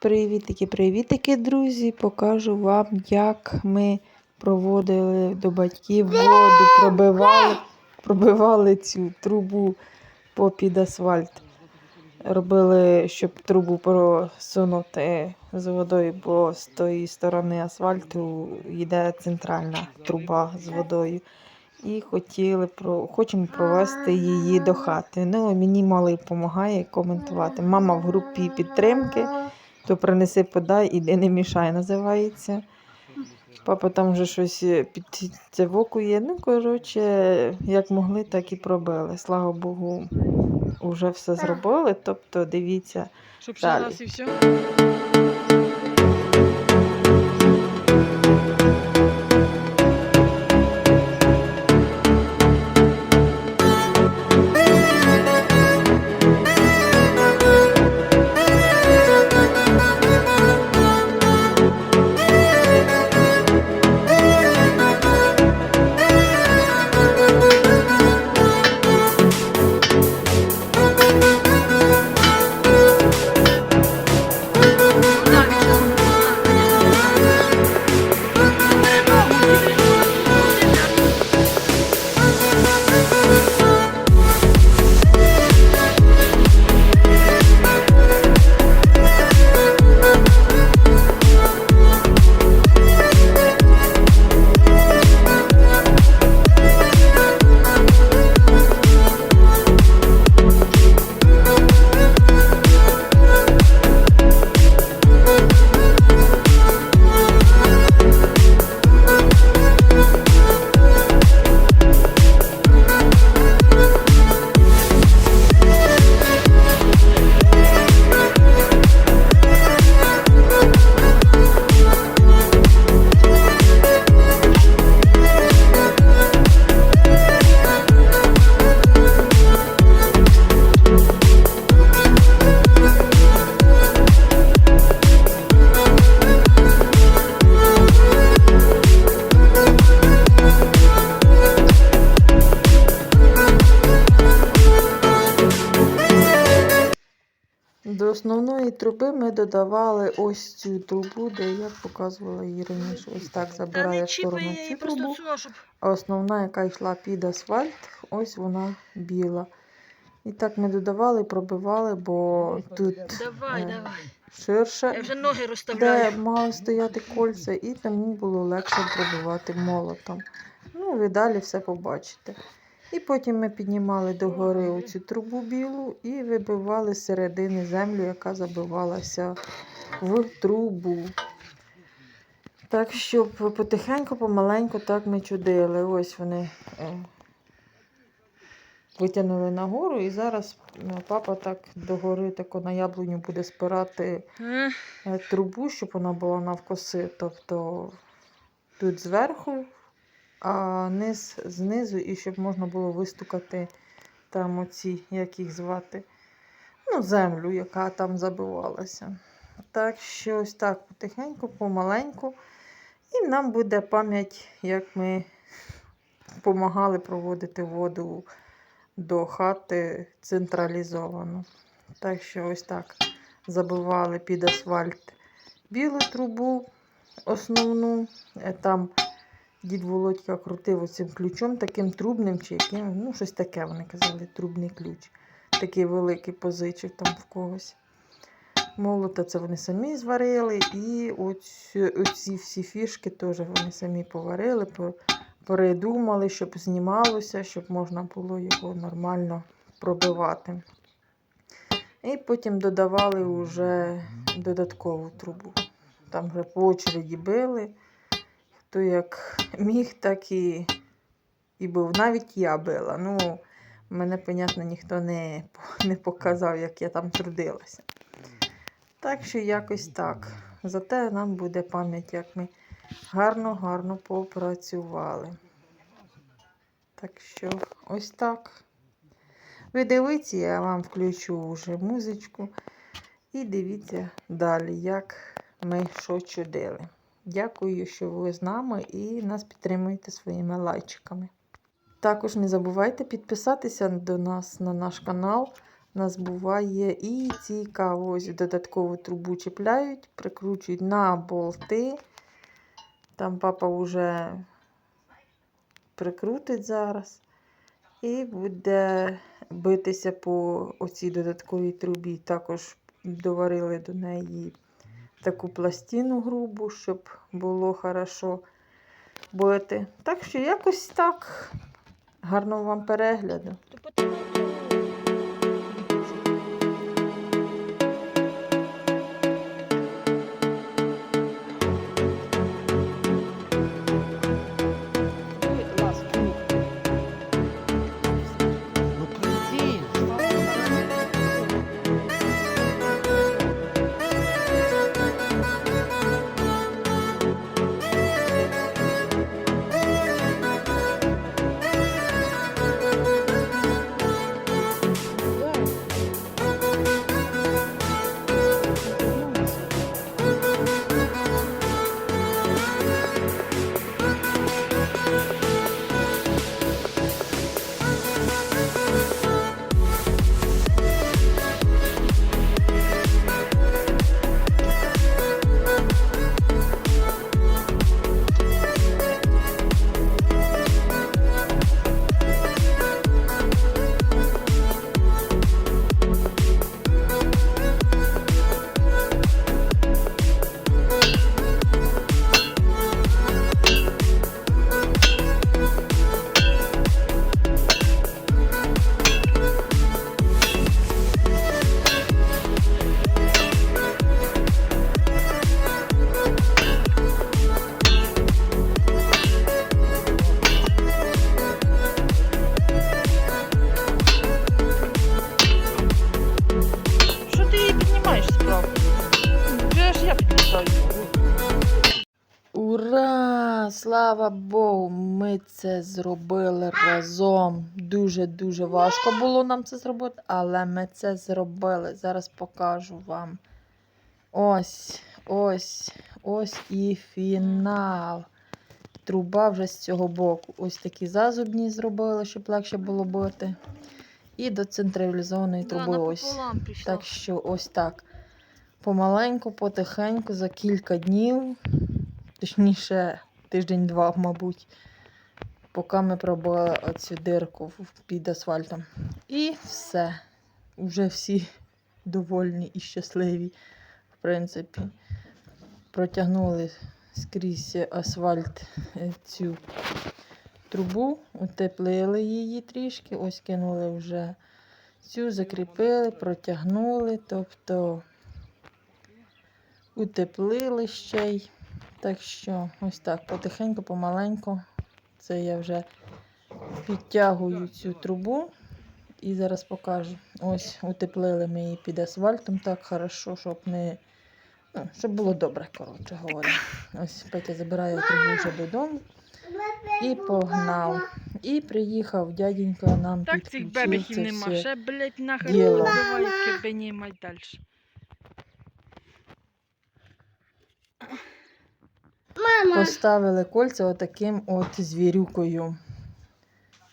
Привітики, привітики, друзі! Покажу вам, як ми проводили до батьків воду, пробивали, пробивали цю трубу попід асфальт. Робили, щоб трубу просунути з водою, бо з тої сторони асфальту йде центральна труба з водою. І хотіли про, хочемо провести її до хати. Ну, мені малий допомагає коментувати. Мама в групі підтримки то принеси, подай, іди не мішай, називається. Папа там вже щось підцевокує. Ну, коротше, як могли, так і пробили. Слава Богу, вже все зробили. Тобто, дивіться, Щоб ще Далі. раз і все. Основної труби ми додавали ось цю трубу, де я показувала її раніше. Ось так забирає в сторону цю трубу. А основна, яка йшла під асфальт, ось вона біла. І так ми додавали, пробивали, бо тут Давай, Е, давай. ширше, Я вже ноги де мали стояти кольця, і тому було легше пробивати молотом. Ну, ви далі все побачите. І потім ми піднімали догори оцю трубу білу і вибивали з середини землю, яка забивалася в трубу. Так що потихеньку, помаленьку так ми чудили. Ось вони е, витягнули нагору, і зараз е, папа так догори тако на яблуню буде спирати Е, трубу, щоб вона була навкоси. Тобто тут зверху, а низ знизу, і щоб можна було вистукати там оці, як їх звати, ну, землю, яка там забивалася. Так що ось так потихеньку, помаленьку. І нам буде пам'ять, як ми допомагали проводити воду до хати централізовано. Так що ось так забивали під асфальт білу трубу основну. Е, Там дід Володька крутив оцим ключом, таким трубним чи яким, ну щось таке вони казали, трубний ключ. Такий великий позичив там в когось. Молота це вони самі зварили, і оці, оці всі фішки теж вони самі поварили, передумали, щоб знімалося, щоб можна було його нормально пробивати. І потім додавали вже додаткову трубу. Там вже по очереді били. Хто як міг, так і, і був. Навіть я била. Ну, мене, понятно, ніхто не, не показав, як я там трудилася. Так що якось так. Зате нам буде пам'ять, як ми гарно-гарно попрацювали. Так що ось так. Ви дивіться, я вам включу вже музичку. І дивіться далі, як ми що чудили. Дякую, що ви з нами і нас підтримуєте своїми лайчиками. Також не забувайте підписатися до нас на наш канал, нас буває і цікаво. Додаткову трубу чіпляють, прикручують на болти. Там папа вже прикрутить зараз. І буде битися по оцій додатковій трубі. Також доварили до неї таку пластину грубу, щоб було хорошо бити. Так що якось так. Гарного вам перегляду. Слава Богу! Ми це зробили разом. Дуже-дуже важко було нам це зробити, але ми це зробили. Зараз покажу вам. Ось, ось, ось і фінал. Труба вже з цього боку. Ось такі зазубні зробили, щоб легше було бити. І до централізованої труби ось. Так що ось так. Помаленьку, потихеньку, за кілька днів, точніше, тиждень-два, мабуть, поки ми пробили оцю дирку під асфальтом. І все. Уже всі довольні і щасливі, в принципі. Протягнули скрізь асфальт е, цю трубу, утеплили її трішки, ось кинули вже цю, закріпили, протягнули, тобто утеплили ще й. Так що, ось так, потихеньку, помаленьку. Це я вже підтягую цю трубу і зараз покажу. Ось утеплили ми її під асфальтом так хорошо, щоб не. Ну, щоб було добре, коротше говоря. Ось Петя забирає трубу вже додому і погнав. І приїхав дяденька нам Так цих підключив бебехів це нема. все. Ще, блядь, нахер діло. вибивають кибені мать далі. Поставили кольця отаким от звірюкою.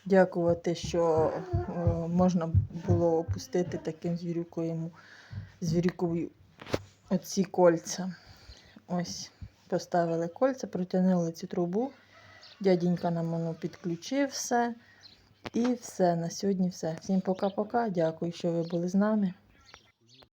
Дякувати, що е, можна було опустити таким звірюкою, звірюкою оці кольця. Ось, поставили кольця, протягнули цю трубу. Дяденька нам воно підключив все. І все. На сьогодні все. Всім пока-пока. Дякую, що ви були з нами.